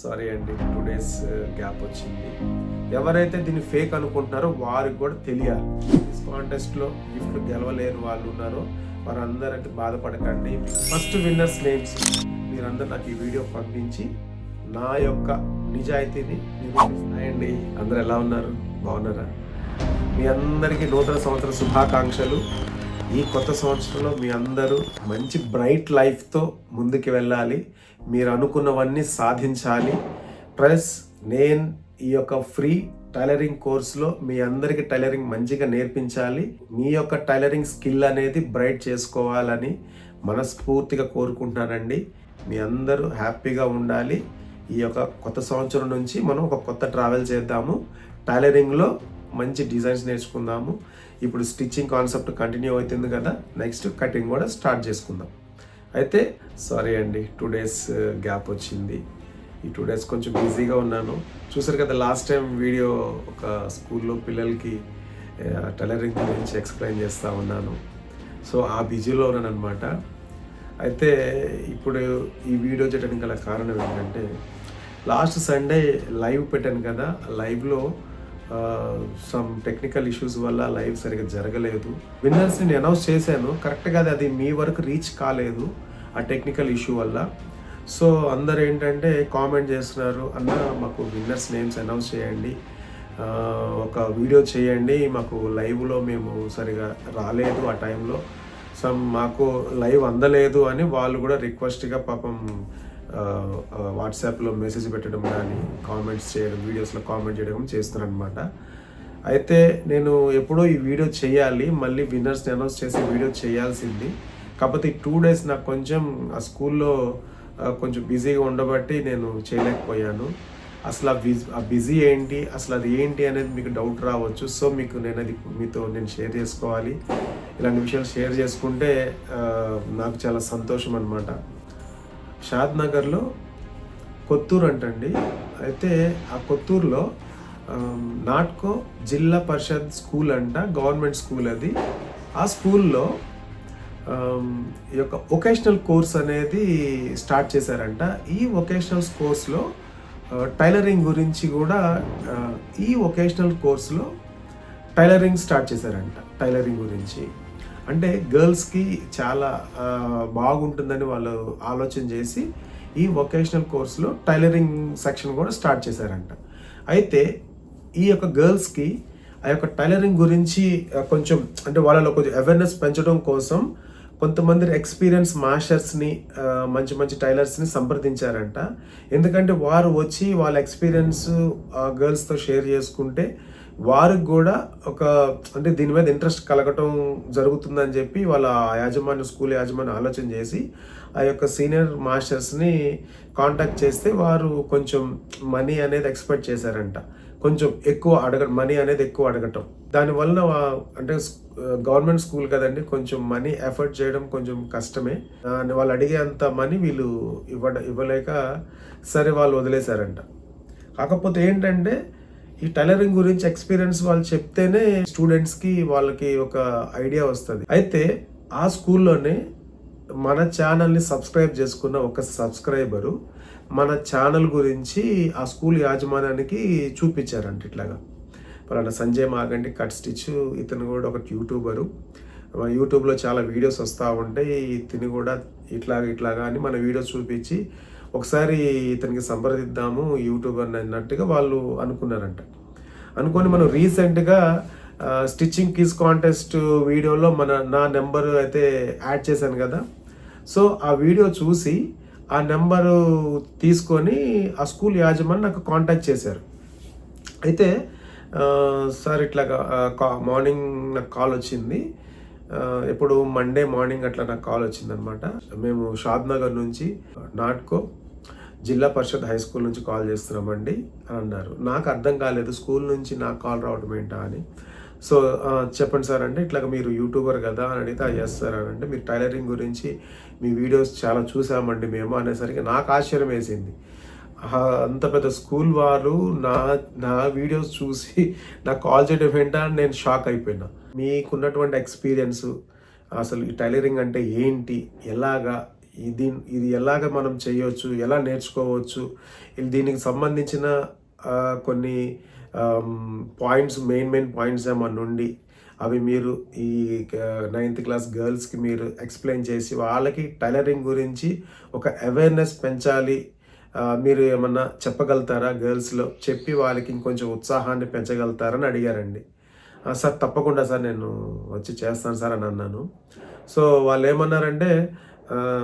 Sorry అండి two days uh, gap వచ్చింది. ఎవరైతే దీన్ని ఫేక్ అనుకుంటున్నారో వారికి కూడా తెలియాలి. కాంటెస్ట్లో గిఫ్ట్ గెలవలేని వాళ్ళు ఉన్నారో. వారందరైతే బాధపడకండి. ఫస్ట్ విన్నర్స్ నేమ్స్ మీరందరూ నాకు ఈ వీడియో పంపించి నా యొక్క నిజాయితీని అండి అందరు ఎలా ఉన్నారు? బాగున్నారా? మీ అందరికీ నూతన సంవత్సర శుభాకాంక్షలు. ఈ కొత్త సంవత్సరంలో మీ అందరూ మంచి బ్రైట్ లైఫ్తో ముందుకు వెళ్ళాలి. మీరు అనుకున్నవన్నీ సాధించాలి. ప్లస్ నేను ఈ యొక్క ఫ్రీ టైలరింగ్ కోర్సులో మీ అందరికీ టైలరింగ్ మంచిగా నేర్పించాలి. మీ యొక్క టైలరింగ్ స్కిల్ అనేది బ్రైట్ చేసుకోవాలని మనస్ఫూర్తిగా కోరుకుంటున్నానండి. మీ అందరూ హ్యాపీగా ఉండాలి. ఈ యొక్క కొత్త సంవత్సరం నుంచి మనం ఒక కొత్త ట్రావెల్ చేద్దాము. టైలరింగ్లో మంచి డిజైన్స్ నేర్చుకుందాము. ఇప్పుడు స్టిచ్చింగ్ కాన్సెప్ట్ కంటిన్యూ అవుతుంది కదా. నెక్స్ట్ కటింగ్ కూడా స్టార్ట్ చేసుకుందాం. అయితే సారీ అండి టూ డేస్ గ్యాప్ వచ్చింది. ఈ టూ డేస్ కొంచెం బిజీగా ఉన్నాను. చూసారు కదా లాస్ట్ టైం వీడియో ఒక స్కూల్లో పిల్లలకి uh, టైలరింగ్ గురించి ఎక్స్ప్లెయిన్ చేస్తూ ఉన్నాను. సో ఆ బిజీలో ఉన్నాను అనమాట అయితే ఇప్పుడు ఈ వీడియో చేయడానికి గల కారణం ఏంటంటే లాస్ట్ సండే లైవ్ పెట్టాను కదా. లైవ్లో సమ్ టెక్నికల్ ఇష్యూస్ వల్ల లైవ్ సరిగ్గా జరగలేదు. విన్నర్స్ని నేను అనౌన్స్ చేశాను కరెక్ట్గా అది అది మీ వరకు రీచ్ కాలేదు ఆ టెక్నికల్ ఇష్యూ వల్ల. సో అందరు ఏంటంటే కామెంట్ చేస్తున్నారు. అన్న మాకు విన్నర్స్ నేమ్స్ అనౌన్స్ చేయండి. ఒక వీడియో చేయండి. మాకు లైవ్లో మేము సరిగా రాలేదు ఆ టైంలో సమ్ మాకు లైవ్ అందలేదు అని వాళ్ళు కూడా రిక్వెస్ట్గా పాపం వాట్సాప్లో మెసేజ్ పెట్టడం కానీ కామెంట్స్ చేయడం వీడియోస్లో కామెంట్ చేయడం చేస్తున్నారనమాట అయితే నేను ఎప్పుడో ఈ వీడియో చేయాలి మళ్ళీ విన్నర్స్ని అనౌన్స్ చేసి వీడియో చేయాల్సింది. కాకపోతే ఈ టూ డేస్ నాకు కొంచెం ఆ స్కూల్లో కొంచెం బిజీగా ఉండబట్టి నేను చేయలేకపోయాను. అసలు ఆ బిజీ ఆ బిజీ ఏంటి అసలు అది ఏంటి అనేది మీకు డౌట్ రావచ్చు. సో మీకు నేను అది మీతో నేను షేర్ చేసుకోవాలి. ఇలాంటి విషయాలు షేర్ చేసుకుంటే నాకు చాలా సంతోషం అనమాట షాద్ నగర్లో కొత్తూరు అంటండి. అయితే ఆ కొత్తూరులో నాట్కో జిల్లా పరిషత్ స్కూల్ అంట గవర్నమెంట్ స్కూల్ అది. ఆ స్కూల్లో ఈ యొక్క వొకేషనల్ కోర్స్ అనేది స్టార్ట్ చేశారంట. ఈ వొకేషనల్ కోర్స్లో టైలరింగ్ గురించి కూడా ఈ వొకేషనల్ కోర్సులో టైలరింగ్ స్టార్ట్ చేశారంట టైలరింగ్ గురించి. అంటే గర్ల్స్కి చాలా బాగుంటుందని వాళ్ళు ఆలోచన చేసి ఈ వొకేషనల్ కోర్సులో టైలరింగ్ సెక్షన్ కూడా స్టార్ట్ చేశారంట. అయితే ఈ యొక్క గర్ల్స్కి ఆ యొక్క టైలరింగ్ గురించి కొంచెం అంటే వాళ్ళలో కొంచెం అవేర్నెస్ పెంచడం కోసం కొంతమంది ఎక్స్పీరియన్స్ మాస్టర్స్ని మంచి మంచి టైలర్స్ని సంప్రదించారంట. ఎందుకంటే వారు వచ్చి వాళ్ళ ఎక్స్పీరియన్స్ గర్ల్స్తో షేర్ చేసుకుంటే వారికి కూడా ఒక అంటే దీని మీద ఇంట్రెస్ట్ కలగటం జరుగుతుందని చెప్పి వాళ్ళ యాజమాన్య స్కూల్ యాజమాన్య ఆలోచన చేసి ఆ యొక్క సీనియర్ మాస్టర్స్ని కాంటాక్ట్ చేస్తే వారు కొంచెం మనీ అనేది ఎక్స్పెక్ట్ చేశారంట. కొంచెం ఎక్కువ అడగ మనీ అనేది ఎక్కువ అడగటం. దానివల్ల అంటే గవర్నమెంట్ స్కూల్ కదండి కొంచెం మనీ ఎఫర్ట్ చేయడం కొంచెం కష్టమే. వాళ్ళు అడిగే అంత మనీ వీళ్ళు ఇవ్వడ ఇవ్వలేక సరే వాళ్ళు వదిలేశారంట. కాకపోతే ఏంటంటే ఈ టైలరింగ్ గురించి ఎక్స్పీరియన్స్ వాళ్ళు చెప్తేనే స్టూడెంట్స్కి వాళ్ళకి ఒక ఐడియా వస్తుంది. అయితే ఆ స్కూల్లోనే మన ఛానల్ని సబ్స్క్రైబ్ చేసుకున్న ఒక సబ్స్క్రైబరు మన ఛానల్ గురించి ఆ స్కూల్ యాజమాన్యానికి చూపించారంట ఇట్లాగా. పలానా సంజయ్ మాగండి కట్ స్టిచ్ ఇతను కూడా ఒక యూట్యూబరు యూట్యూబ్లో చాలా వీడియోస్ వస్తూ ఉంటాయి. ఇతను కూడా ఇట్లాగా ఇట్లాగా అని మన వీడియోస్ చూపించి ఒకసారి ఇతనికి సంప్రదిద్దాము యూట్యూబర్ అన్నట్టుగా వాళ్ళు అనుకున్నారంట. అనుకొని మనం రీసెంట్గా స్టిచ్చింగ్ కిస్ కాంటెస్ట్ వీడియోలో మన నా నెంబర్ అయితే యాడ్ చేశాను కదా. సో ఆ వీడియో చూసి ఆ నెంబరు తీసుకొని ఆ స్కూల్ యాజమాని నాకు కాంటాక్ట్ చేశారు. అయితే సార్ ఇట్లాగా కా- మార్నింగ్ నాకు కాల్ వచ్చింది. ఇప్పుడు మండే మార్నింగ్ అట్లా నాకు కాల్ వచ్చిందనమాట. మేము షాద్ నగర్ నుంచి Natco Zilla Parishad high school నుంచి కాల్ చేస్తున్నామండి అని అన్నారు. నాకు అర్థం కాలేదు స్కూల్ నుంచి నాకు కాల్ రావడం ఏంటా అని. సో చెప్పండి సార్ అంటే ఇట్లాగ మీరు యూట్యూబర్ కదా అని అడిగితే ఎస్ సార్ అని అంటే మీరు టైలరింగ్ గురించి మీ వీడియోస్ చాలా చూసామండి మేము అనేసరికి నాకు ఆశ్చర్యం వేసింది. అంత పెద్ద స్కూల్ వారు నా నా వీడియోస్ చూసి నాకు కాల్ చేయడం ఏంటా అని నేను షాక్ అయిపోయినా. మీకున్నటువంటి ఎక్స్పీరియన్స్ అసలు ఈ టైలరింగ్ అంటే ఏంటి ఎలాగా ఇది ఇది ఎలాగ మనం చేయవచ్చు ఎలా నేర్చుకోవచ్చు దీనికి సంబంధించిన కొన్ని పాయింట్స్ మెయిన్ మెయిన్ పాయింట్స్ ఏమన్నా ఉండి అవి మీరు ఈ నైన్త్ క్లాస్ గర్ల్స్కి మీరు ఎక్స్ప్లెయిన్ చేసి వాళ్ళకి టైలరింగ్ గురించి ఒక అవేర్నెస్ పెంచాలి. మీరు ఏమన్నా చెప్పగలుగుతారా గర్ల్స్లో? చెప్పి వాళ్ళకి ఇంకొంచెం ఉత్సాహాన్ని పెంచగలుగుతారని అడిగారండి. సార్ తప్పకుండా సార్ నేను వచ్చి చేస్తాను సార్ అని అన్నాను. సో వాళ్ళు ఏమన్నారంటే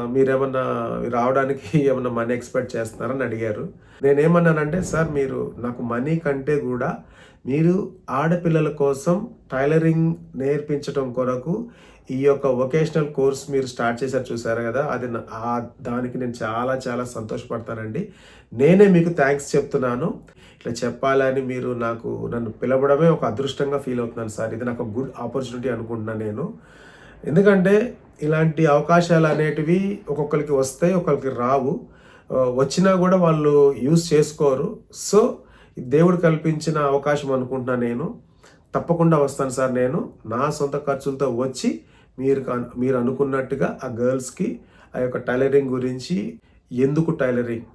మీరేమన్నా రావడానికి ఏమన్నా మనీ ఎక్స్పెక్ట్ చేస్తున్నారని అడిగారు. నేనేమన్నానంటే సార్ మీరు నాకు మనీ కంటే కూడా మీరు ఆడపిల్లల కోసం టైలరింగ్ నేర్పించడం కొరకు ఈ యొక్క వొకేషనల్ కోర్స్ మీరు స్టార్ట్ చేశారు చూసారు కదా అది ఆ దానికి నేను చాలా చాలా సంతోషపడతానండి. నేనే మీకు థ్యాంక్స్ చెప్తున్నాను. ఇట్లా చెప్పాలని మీరు నాకు నన్ను పిలవడమే ఒక అదృష్టంగా ఫీల్ అవుతున్నాను సార్. ఇది నాకు గుడ్ ఆపర్చునిటీ అనుకుంటున్నాను నేను. ఎందుకంటే ఇలాంటి అవకాశాలు అనేటివి ఒక్కొక్కరికి వస్తాయి ఒక్కొక్కరికి రావు. వచ్చినా కూడా వాళ్ళు యూజ్ చేసుకోరు. సో దేవుడు కల్పించిన అవకాశం అనుకుంటున్నాను నేను. తప్పకుండా వస్తాను సార్ నేను. నా సొంత ఖర్చులతో వచ్చి మీరు మీరు అనుకున్నట్టుగా ఆ గర్ల్స్కి ఆ యొక్క టైలరింగ్ గురించి ఎందుకు టైలరింగ్?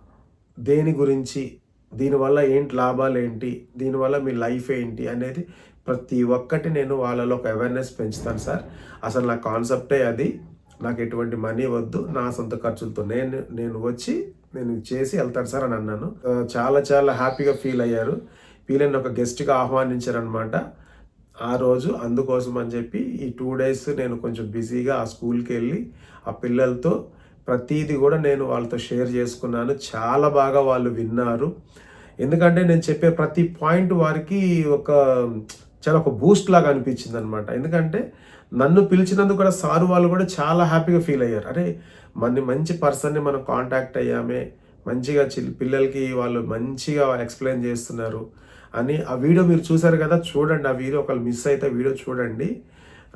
దేని గురించి? దీనివల్ల ఏంటి లాభాలు ఏంటి? దీనివల్ల మీ లైఫ్ ఏంటి? అనేది ప్రతి ఒక్కటి నేను వాళ్ళలో ఒక అవేర్నెస్ పెంచుతాను సార్. అసలు నా కాన్సెప్టే అది. నాకు ఎటువంటి మనీ వద్దు. నా సొంత ఖర్చులతో నేను నేను వచ్చి నేను చేసి వెళ్తాను సార్ అని అన్నాను. చాలా చాలా హ్యాపీగా ఫీల్ అయ్యారు. ఫీల్ అయిన ఒక గెస్ట్గా ఆహ్వానించారనమాట ఆ రోజు అందుకోసం అని చెప్పి ఈ టూ డేస్ నేను కొంచెం బిజీగా ఆ స్కూల్కి వెళ్ళి ఆ పిల్లలతో ప్రతిదీ కూడా నేను వాళ్ళతో షేర్ చేసుకున్నాను. చాలా బాగా వాళ్ళు విన్నారు. ఎందుకంటే నేను చెప్పే ప్రతి పాయింట్ వారికి ఒక చాలా ఒక బూస్ట్ లాగా అనిపించింది అనమాట ఎందుకంటే నన్ను పిలిచినందుకు కూడా సారు వాళ్ళు కూడా చాలా హ్యాపీగా ఫీల్ అయ్యారు. అరే మన మంచి పర్సన్ని మనం కాంటాక్ట్ అయ్యామే మంచిగా చిల్ పిల్లలకి వాళ్ళు మంచిగా ఎక్స్ప్లెయిన్ చేస్తున్నారు అని ఆ వీడియో మీరు చూసారు కదా చూడండి. ఆ వీడియో ఒకళ్ళు మిస్ అయితే వీడియో చూడండి.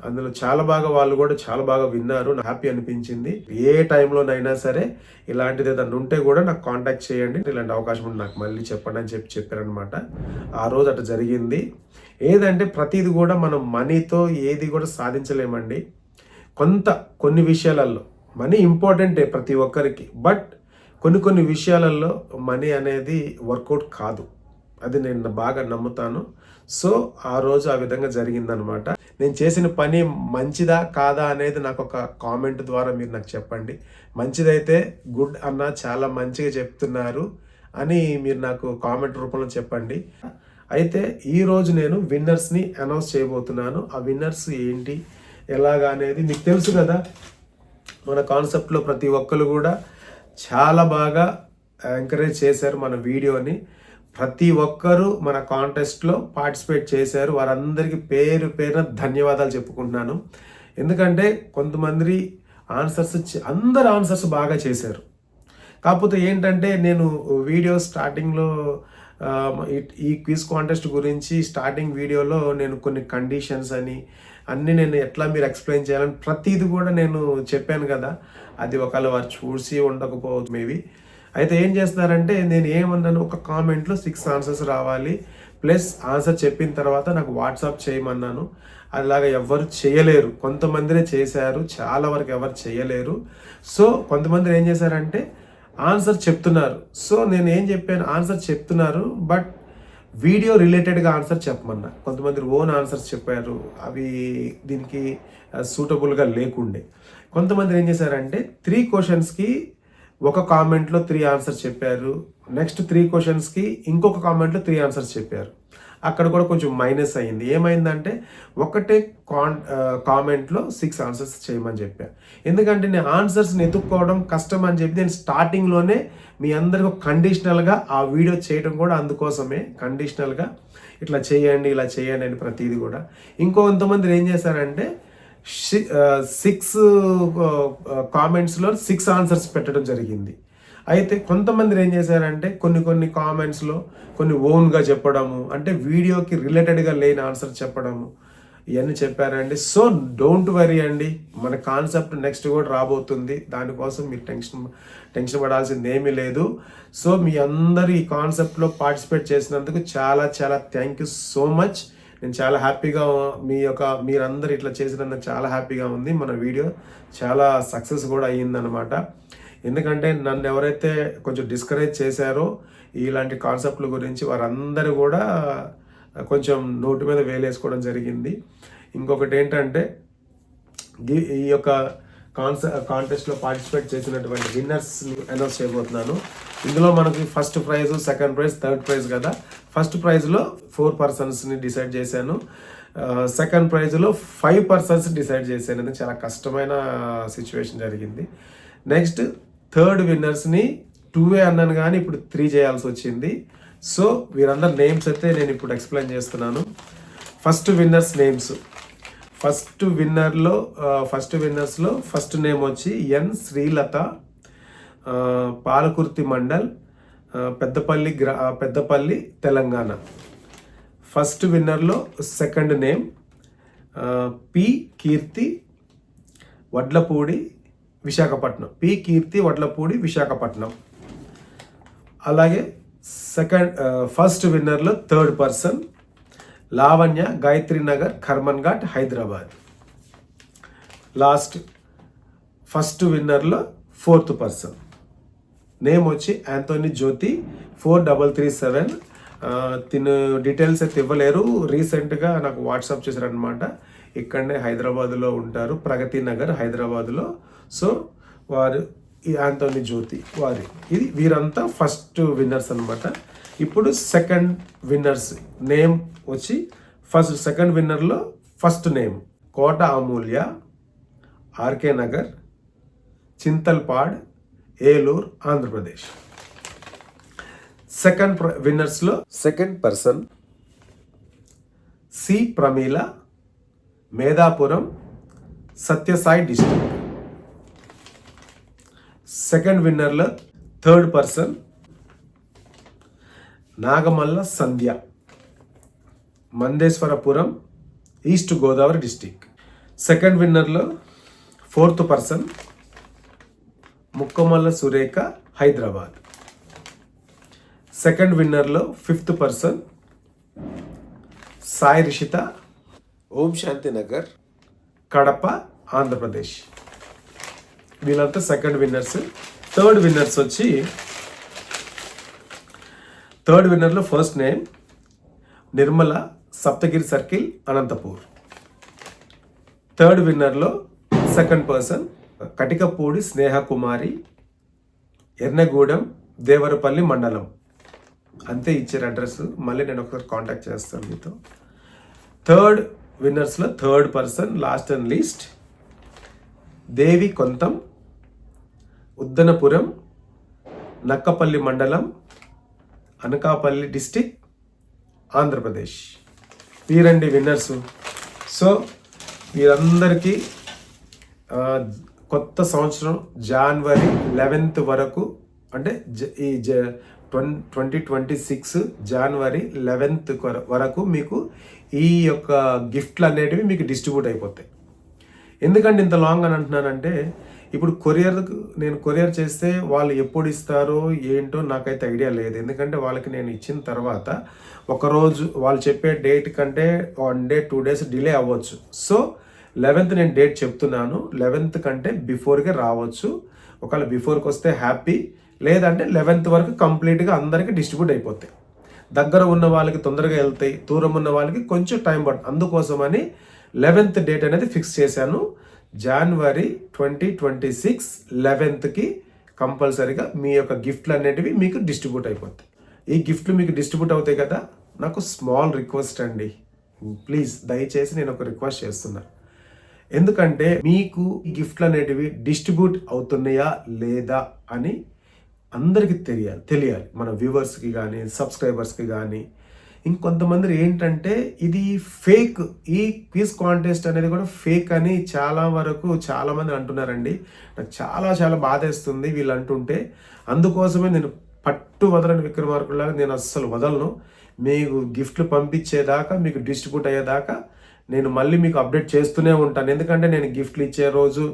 అందులో చాలా బాగా వాళ్ళు కూడా చాలా బాగా విన్నారు. నాకు హ్యాపీ అనిపించింది. ఏ టైంలోనైనా సరే ఇలాంటిది ఏదైనా ఉంటే కూడా నాకు కాంటాక్ట్ చేయండి. ఇలాంటి అవకాశం ఉంటే నాకు మళ్ళీ చెప్పండి అని చెప్పి చెప్పారనమాట ఆ రోజు అట్లా జరిగింది. ఏదంటే ప్రతిది కూడా మనం మనీతో ఏది కూడా సాధించలేమండి. కొంత కొన్ని విషయాలలో మనీ ఇంపార్టెంటే ప్రతి ఒక్కరికి. బట్ కొన్ని కొన్ని విషయాలలో మనీ అనేది వర్కౌట్ కాదు. అది నేను బాగా నమ్ముతాను. సో ఆ రోజు ఆ విధంగా జరిగిందనమాట. నేను చేసిన పని మంచిదా కాదా అనేది నాకు ఒక కామెంట్ ద్వారా మీరు నాకు చెప్పండి. మంచిదైతే గుడ్ అన్న చాలా మంచిగా చెప్తున్నారు అని మీరు నాకు కామెంట్ రూపంలో చెప్పండి. అయితే ఈరోజు నేను విన్నర్స్ని అనౌన్స్ చేయబోతున్నాను. ఆ విన్నర్స్ ఏంటి? ఎలాగా అనేది మీకు తెలుసు కదా. మన కాన్సెప్ట్లో ప్రతి ఒక్కరు కూడా చాలా బాగా ఎంకరేజ్ చేశారు మన వీడియోని. ప్రతి ఒక్కరూ మన కాంటెస్ట్లో పార్టిసిపేట్ చేశారు. వారందరికీ పేరు పేరున ధన్యవాదాలు చెప్పుకుంటున్నాను. ఎందుకంటే కొంతమంది ఆన్సర్స్ అందరు ఆన్సర్స్ బాగా చేశారు. కాకపోతే ఏంటంటే నేను వీడియో స్టార్టింగ్లో Um, ఈ- ఈ క్విజ్ కాంటెస్ట్ గురించి స్టార్టింగ్ వీడియోలో నేను కొన్ని కండిషన్స్ అని అన్నీ నేను ఎట్లా మీరు ఎక్స్ప్లెయిన్ చేయాలని ప్రతిది కూడా నేను చెప్పాను కదా. అది ఒకవేళ వారు చూసి ఉండకపోవచ్చు మేబీ అయితే ఏం చేస్తారంటే నేను ఏమన్నాను ఒక కామెంట్లో సిక్స్ ఆన్సర్స్ రావాలి. ప్లస్ ఆన్సర్ చెప్పిన తర్వాత నాకు వాట్సాప్ చేయమన్నాను. అలాగా ఎవరు చేయలేరు. కొంతమందినే చేశారు చాలా వరకు ఎవరు చేయలేరు. సో కొంతమంది ఏం చేశారంటే ఆన్సర్ చెప్తున్నారు. సో నేను ఏం చెప్పాను? ఆన్సర్ చెప్తున్నారు. బట్ వీడియో రిలేటెడ్గా ఆన్సర్ చెప్పమన్నా. కొంతమంది ఓన్ ఆన్సర్స్ చెప్పారు. అవి దీనికి సూటబుల్గా లేకుండే. కొంతమంది ఏం చేశారంటే త్రీ క్వశ్చన్స్కి ఒక కామెంట్లో త్రీ ఆన్సర్స్ చెప్పారు. నెక్స్ట్ త్రీ క్వశ్చన్స్కి ఇంకొక కామెంట్లో త్రీ ఆన్సర్స్ చెప్పారు. అక్కడ కూడా కొంచెం మైనస్ అయింది ఏమైందంటే ఒకటే కాన్ కామెంట్లో సిక్స్ ఆన్సర్స్ చేయమని చెప్పాను ఎందుకంటే నేను ఆన్సర్స్ని ఎత్తుక్కోవడం కష్టం అని చెప్పి నేను స్టార్టింగ్లోనే మీ అందరికి కండిషనల్గా ఆ వీడియో చేయడం కూడా అందుకోసమే కండిషనల్గా ఇట్లా చేయండి ఇలా చేయండి అని ప్రతిదీ కూడా. ఇంకొంతమంది ఏం చేశారంటే సిక్స్ కామెంట్స్లో సిక్స్ ఆన్సర్స్ పెట్టడం జరిగింది. అయితే కొంతమంది ఏం చేశారంటే కొన్ని కొన్ని కామెంట్స్లో కొన్ని ఓన్గా చెప్పడము అంటే వీడియోకి రిలేటెడ్గా లేని ఆన్సర్ చెప్పడము ఇవన్నీ చెప్పారండి. సో డోంట్ వరీ అండి. మన కాన్సెప్ట్ నెక్స్ట్ కూడా రాబోతుంది. దానికోసం మీరు టెన్షన్ టెన్షన్ పడాల్సింది ఏమీ లేదు. సో మీ అందరు ఈ కాన్సెప్ట్లో పార్టిసిపేట్ చేసినందుకు చాలా చాలా థ్యాంక్ యూ సో మచ్ నేను చాలా హ్యాపీగా మీ యొక్క మీరందరూ ఇట్లా చేసినందుకు చాలా హ్యాపీగా ఉంది. మన వీడియో చాలా సక్సెస్ కూడా అయ్యిందనమాట ఎందుకంటే నన్ను ఎవరైతే కొంచెం డిస్కరేజ్ చేశారో ఇలాంటి కాన్సెప్ట్ల గురించి వారందరూ కూడా కొంచెం నోటి మీద వేలేసుకోవడం జరిగింది. ఇంకొకటి ఏంటంటే ఈ యొక్క కాన్సె కాంటెస్ట్లో పార్టిసిపేట్ చేసినటువంటి విన్నర్స్ అనౌన్స్ చేయబోతున్నాను. ఇందులో మనకి first prize second prize third prize కదా. ఫస్ట్ ప్రైజ్లో ఫోర్ పర్సన్స్ని డిసైడ్ చేశాను. సెకండ్ ప్రైజ్లో ఫైవ్ పర్సన్స్ డిసైడ్ చేశాను. చాలా కష్టమైన సిచ్యువేషన్ జరిగింది. నెక్స్ట్ థర్డ్ విన్నర్స్ని టూ వే అన్నాను కానీ ఇప్పుడు త్రీ చేయాల్సి వచ్చింది. సో వీరందరి నేమ్స్ అయితే నేను ఇప్పుడు ఎక్స్ప్లెయిన్ చేస్తున్నాను. First winners names. ఫస్ట్ విన్నర్లో ఫస్ట్ విన్నర్స్లో ఫస్ట్ నేమ్ వచ్చి ఎన్ శ్రీలత పాలకుర్తి మండల్ పెద్దపల్లి గ్రా Peddapalli Telangana. First విన్నర్లో second name P Keerthi Vadlapudi Visakhapatnam. P. Keerthi Vadlapudi Visakhapatnam. అలాగే second first విన్నర్లో third person Lavanya Gayatri Nagar Karman Ghat Hyderabad. Last first విన్నర్లో fourth person. Name వచ్చి Anthony Jyothi four double three seven. తిను details అయితే ఇవ్వలేరు. రీసెంట్గా నాకు WhatsApp చేశారనమాట ఇక్కడనే హైదరాబాద్లో ఉంటారు. ప్రగతి నగర్ హైదరాబాద్లో. సో వారు ఈ యాంతోనీ జ్యోతి వారి. ఇది వీరంతా ఫస్ట్ విన్నర్స్ అన్నమాట. ఇప్పుడు సెకండ్ విన్నర్స్ నేమ్ వచ్చి first second విన్నర్లో first name Kota Amulya RK Nagar Chintalpad Eluru Andhra Pradesh. Second విన్నర్స్లో second person C Pramila Medhapuram Satyasai district. Second విన్నర్లో third person Nagamalla Sandhya Mandeswarapuram east Godavari district. Second విన్నర్లో fourth person Mukkamalla Surekha Hyderabad. Second విన్నర్లో fifth person Sai Rishitha Om Shanti Nagar Kadapa Andhra Pradesh. వీళ్ళంతా second winners third winners వచ్చి third విన్నర్లో first name Nirmala Saptagiri circle Anantapur. Third విన్నర్లో second person Katikapudi Snehakumari Ernagudem Devarapalli మండలం. అంతే ఇచ్చారు address మళ్ళీ నేను ఒకసారి contact చేస్తాను మీతో. Third విన్నర్స్లో third person last and least Devi Kontham Uddanapuram Nakkapalli మండలం అనకాపల్లి డిస్టిక్ ఆంధ్రప్రదేశ్. వీరండి విన్నర్సు. సో వీరందరికీ కొత్త సంవత్సరం జనవరి లెవెన్త్ వరకు అంటే జ- ఈ జ ట్వంటీ ట్వంటీ సిక్స్ జనవరి లెవెన్త్ వరకు మీకు ఈ యొక్క గిఫ్ట్లు అనేటివి మీకు డిస్ట్రిబ్యూట్ అయిపోతాయి. ఎందుకంటే ఇంత లాంగ్ అని అంటున్నానంటే ఇప్పుడు కొరియర్ నేను కొరియర్ చేస్తే వాళ్ళు ఎప్పుడు ఇస్తారో ఏంటో నాకైతే ఐడియా లేదు. ఎందుకంటే వాళ్ళకి నేను ఇచ్చిన తర్వాత ఒకరోజు వాళ్ళు చెప్పే డేట్ కంటే one day two days delay అవ్వచ్చు. సో లెవెన్త్ నేను డేట్ చెప్తున్నాను. లెవెన్త్ కంటే బిఫోర్గా రావచ్చు. ఒకవేళ బిఫోర్కి వస్తే హ్యాపీ లేదంటే లెవెన్త్ వరకు కంప్లీట్గా అందరికీ డిస్ట్రిబ్యూట్ అయిపోతాయి. దగ్గర ఉన్న వాళ్ళకి తొందరగా వెళ్తాయి. దూరం ఉన్న వాళ్ళకి కొంచెం టైం పడుతుంది. అందుకోసమని లెవెన్త్ డేట్ అనేది ఫిక్స్ చేశాను. జనవరి ట్వంటీ ట్వంటీ సిక్స్ లెవెన్త్కి కంపల్సరీగా మీ యొక్క గిఫ్ట్లు అనేటివి మీకు డిస్ట్రిబ్యూట్ అయిపోతాయి. ఈ గిఫ్ట్లు మీకు డిస్ట్రిబ్యూట్ అవుతాయి కదా? నాకు స్మాల్ రిక్వెస్ట్ అండి. ప్లీజ్ దయచేసి నేను ఒక రిక్వెస్ట్ చేస్తున్నాను ఎందుకంటే మీకు ఈ గిఫ్ట్లు అనేటివి డిస్ట్రిబ్యూట్ అవుతున్నాయా లేదా అని అందరికీ తెలియాలి తెలియాలి. మన వ్యూవర్స్కి కానీ సబ్స్క్రైబర్స్కి కానీ ఇంకొంతమంది ఏంటంటే ఇది ఫేక్ ఈ క్విజ్ కాంటెస్ట్ అనేది కూడా ఫేక్ అని చాలా వరకు చాలామంది అంటున్నారండి. నాకు చాలా చాలా బాధేస్తుంది వీళ్ళు అంటుంటే. అందుకోసమే నేను పట్టు వదలని విక్రమార్కులాగా నేను అస్సలు వదలను. మీకు గిఫ్ట్లు పంపించేదాకా మీకు డిస్ట్రిబ్యూట్ అయ్యేదాకా నేను మళ్ళీ మీకు అప్డేట్ చేస్తూనే ఉంటాను. ఎందుకంటే నేను గిఫ్ట్లు ఇచ్చే రోజు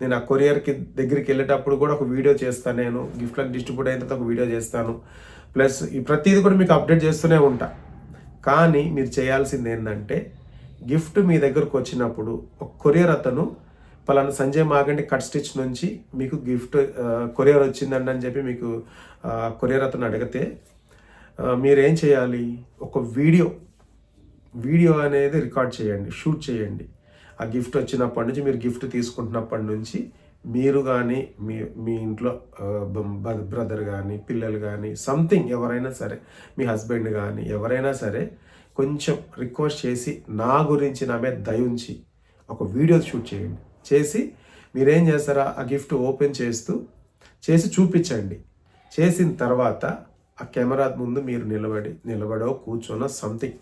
నేను ఆ కొరియర్కి దగ్గరికి వెళ్ళేటప్పుడు కూడా ఒక వీడియో చేస్తాను నేను. గిఫ్ట్లను డిస్ట్రిబ్యూట్ అయిన తర్వాత ఒక వీడియో చేస్తాను. ప్లస్ ఈ ప్రతిదీ కూడా మీకు అప్డేట్ చేస్తూనే ఉంటాను కానీ మీరు చేయాల్సింది ఏంటంటే గిఫ్ట్ మీ దగ్గరకు వచ్చినప్పుడు ఒక కొరియర్ అతను పలానా సంజయ్ మాగండి కట్ స్టిచ్ నుంచి మీకు గిఫ్ట్ కొరియర్ వచ్చిందండి అని చెప్పి మీకు కొరియర్ అతను అడిగితే మీరేం చేయాలి? ఒక వీడియో వీడియో అనేది రికార్డ్ చేయండి షూట్ చేయండి. ఆ గిఫ్ట్ వచ్చినప్పటి నుంచి మీరు గిఫ్ట్ తీసుకుంటున్నప్పటి నుంచి మీరు కానీ మీ మీ ఇంట్లో బ్రదర్ కానీ పిల్లలు కానీ సంథింగ్ ఎవరైనా సరే మీ హస్బెండ్ కానీ ఎవరైనా సరే కొంచెం రిక్వెస్ట్ చేసి నా గురించి నా మీద దయ ఉంచి ఒక వీడియో షూట్ చేయండి. చేసి మీరేం చేస్తారా? ఆ గిఫ్ట్ ఓపెన్ చేస్తూ చేసి చూపించండి. చేసిన తర్వాత ఆ కెమెరా ముందు మీరు నిలబడి నిలబడో కూర్చోనో సంథింగ్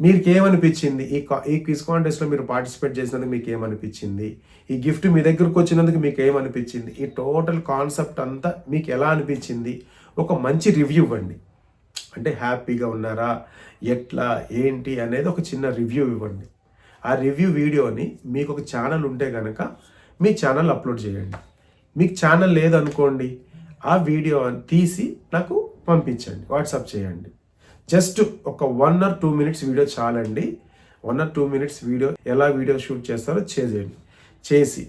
మీకు ఏమనిపించింది ఈ ఈ క్విజ్ కాంటెస్ట్లో మీరు పార్టిసిపేట్ చేసినందుకు మీకు ఏమనిపించింది ఈ గిఫ్ట్ మీ దగ్గరకు వచ్చినందుకు మీకు ఏమనిపించింది ఈ టోటల్ కాన్సెప్ట్ అంతా మీకు ఎలా అనిపించింది? ఒక మంచి రివ్యూ ఇవ్వండి. అంటే హ్యాపీగా ఉన్నారా? ఎట్లా? ఏంటి? అనేది ఒక చిన్న రివ్యూ ఇవ్వండి. ఆ రివ్యూ వీడియోని మీకు ఒక ఛానల్ ఉంటే కనుక మీ ఛానల్ అప్లోడ్ చేయండి. మీకు ఛానల్ లేదనుకోండి ఆ వీడియో తీసి నాకు పంపించండి. వాట్సాప్ చేయండి. జస్ట్ ఒక one or two minutes video చాలండి. One or two minutes video ఎలా వీడియో షూట్ చేస్తారో చేసేయండి. చేసి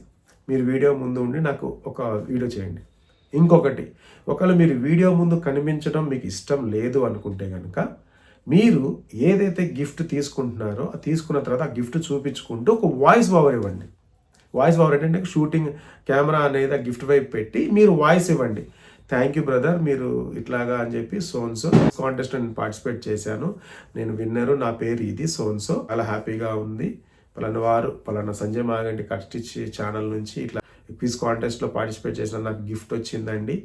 మీరు వీడియో ముందు ఉండి నాకు ఒక వీడియో చేయండి. ఇంకొకటి ఒకవేళ మీరు వీడియో ముందు కనిపించడం మీకు ఇష్టం లేదు అనుకుంటే కనుక మీరు ఏదైతే గిఫ్ట్ తీసుకుంటున్నారో అది తీసుకున్న తర్వాత ఆ గిఫ్ట్ చూపించుకుంటూ ఒక వాయిస్ ఓవర్ ఇవ్వండి. వాయిస్ ఓవర్ ఏంటంటే షూటింగ్ కెమెరా అనేది ఆ గిఫ్ట్ వైపు పెట్టి మీరు వాయిస్ ఇవ్వండి. థ్యాంక్ యూ బ్రదర్ మీరు ఇట్లాగా అని చెప్పి సోన్సో కాంటెస్ట్ నేను పార్టిసిపేట్ చేశాను. నేను విన్నరు నా పేరు ఇది సోన్సో అలా హ్యాపీగా ఉంది. పలానా వారు పలానా సంజయ్ మాగంటి కట్టించి ఛానల్ నుంచి ఇట్లా క్విజ్ కాంటెస్ట్లో పార్టిసిపేట్ చేసిన నాకు గిఫ్ట్ వచ్చిందండి.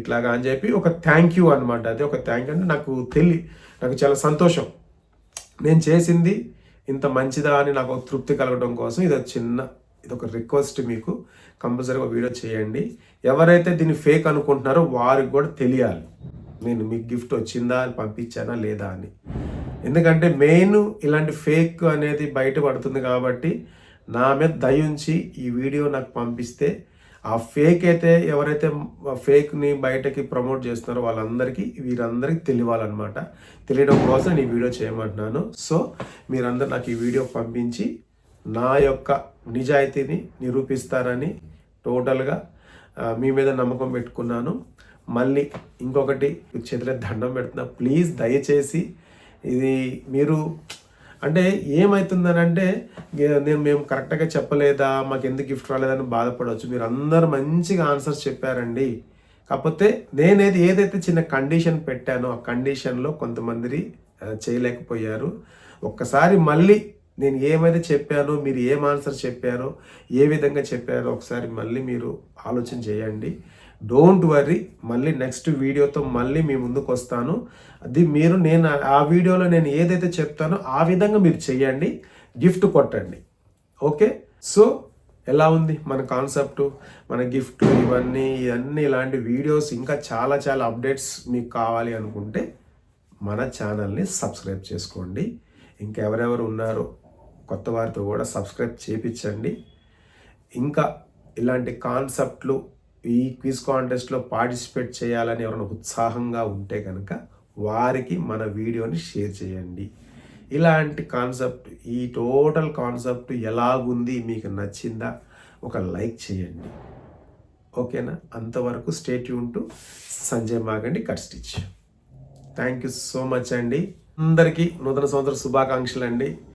ఇట్లాగా అని చెప్పి ఒక థ్యాంక్ యూ అనమాట అది ఒక థ్యాంక్ అంటే నాకు తెలి నాకు చాలా సంతోషం. నేను చేసింది ఇంత మంచిదా అని నాకు తృప్తి కలగడం కోసం ఇది ఒక చిన్న ఇది ఒక రిక్వెస్ట్ మీకు. కంపల్సరీగా వీడియో చేయండి. ఎవరైతే దీన్ని ఫేక్ అనుకుంటున్నారో వారికి కూడా తెలియాలి. నేను మీకు గిఫ్ట్ వచ్చిందా అని పంపించానా లేదా అని. ఎందుకంటే మెయిన్ ఇలాంటి ఫేక్ అనేది బయటపడుతుంది కాబట్టి నా మీద దయ ఉంచి ఈ వీడియో నాకు పంపిస్తే ఆ ఫేక్ అయితే ఎవరైతే ఫేక్ని బయటకి ప్రమోట్ చేస్తున్నారో వాళ్ళందరికీ వీరందరికీ తెలియాలన్నమాట. తెలియడం కోసం నేను ఈ వీడియో చేయమంటున్నాను. సో మీరందరూ నాకు ఈ వీడియో పంపించి నా యొక్క నిజాయితీని నిరూపిస్తారని టోటల్గా మీ మీద నమ్మకం పెట్టుకున్నాను. మళ్ళీ ఇంకొకటి చేతిలో దండం పెడుతున్నా. ప్లీజ్ దయచేసి ఇది మీరు అంటే ఏమవుతుందనంటే నేను మేము కరెక్ట్గా చెప్పలేదా మాకు ఎందుకు గిఫ్ట్ రాలేదని బాధపడవచ్చు. మీరు అందరు మంచిగా ఆన్సర్స్ చెప్పారండి. కాకపోతే నేనేది ఏదైతే చిన్న కండిషన్ పెట్టానో ఆ కండిషన్లో కొంతమంది చేయలేకపోయారు. ఒక్కసారి మళ్ళీ నేను ఏమైతే చెప్పానో మీరు ఏం ఆన్సర్ చెప్పారో ఏ విధంగా చెప్పారో ఒకసారి మళ్ళీ మీరు ఆలోచన చేయండి. డోంట్ వరీ మళ్ళీ నెక్స్ట్ వీడియోతో మళ్ళీ మీ ముందుకు వస్తాను. అది మీరు నేను ఆ- ఆ వీడియోలో నేను ఏదైతే చెప్తానో ఆ విధంగా మీరు చేయండి. గిఫ్ట్ కొట్టండి. ఓకే సో ఎలా ఉంది మన కాన్సెప్ట్ మన గిఫ్ట్ ఇవన్నీ ఇవన్నీ ఇలాంటి వీడియోస్ ఇంకా చాలా చాలా అప్డేట్స్ మీకు కావాలి అనుకుంటే మన ఛానల్ని సబ్స్క్రైబ్ చేసుకోండి. ఇంకెవరెవరు ఉన్నారో కొత్త వారితో కూడా సబ్స్క్రైబ్ చేపించండి. ఇంకా ఇలాంటి కాన్సెప్ట్లు ఈ క్విజ్ కాంటెస్ట్లో పార్టిసిపేట్ చేయాలని ఎవరైనా ఉత్సాహంగా ఉంటే కనుక వారికి మన వీడియోని షేర్ చేయండి. ఇలాంటి కాన్సెప్ట్ ఈ టోటల్ కాన్సెప్ట్ ఎలాగుంది మీకు నచ్చిందా ఒక లైక్ చేయండి. ఓకేనా? అంతవరకు స్టేట్ యూన్ to Sanjay మాగండి cut stitch. Thank you so much అండి. అందరికీ నూతన సంవత్సర శుభాకాంక్షలు అండి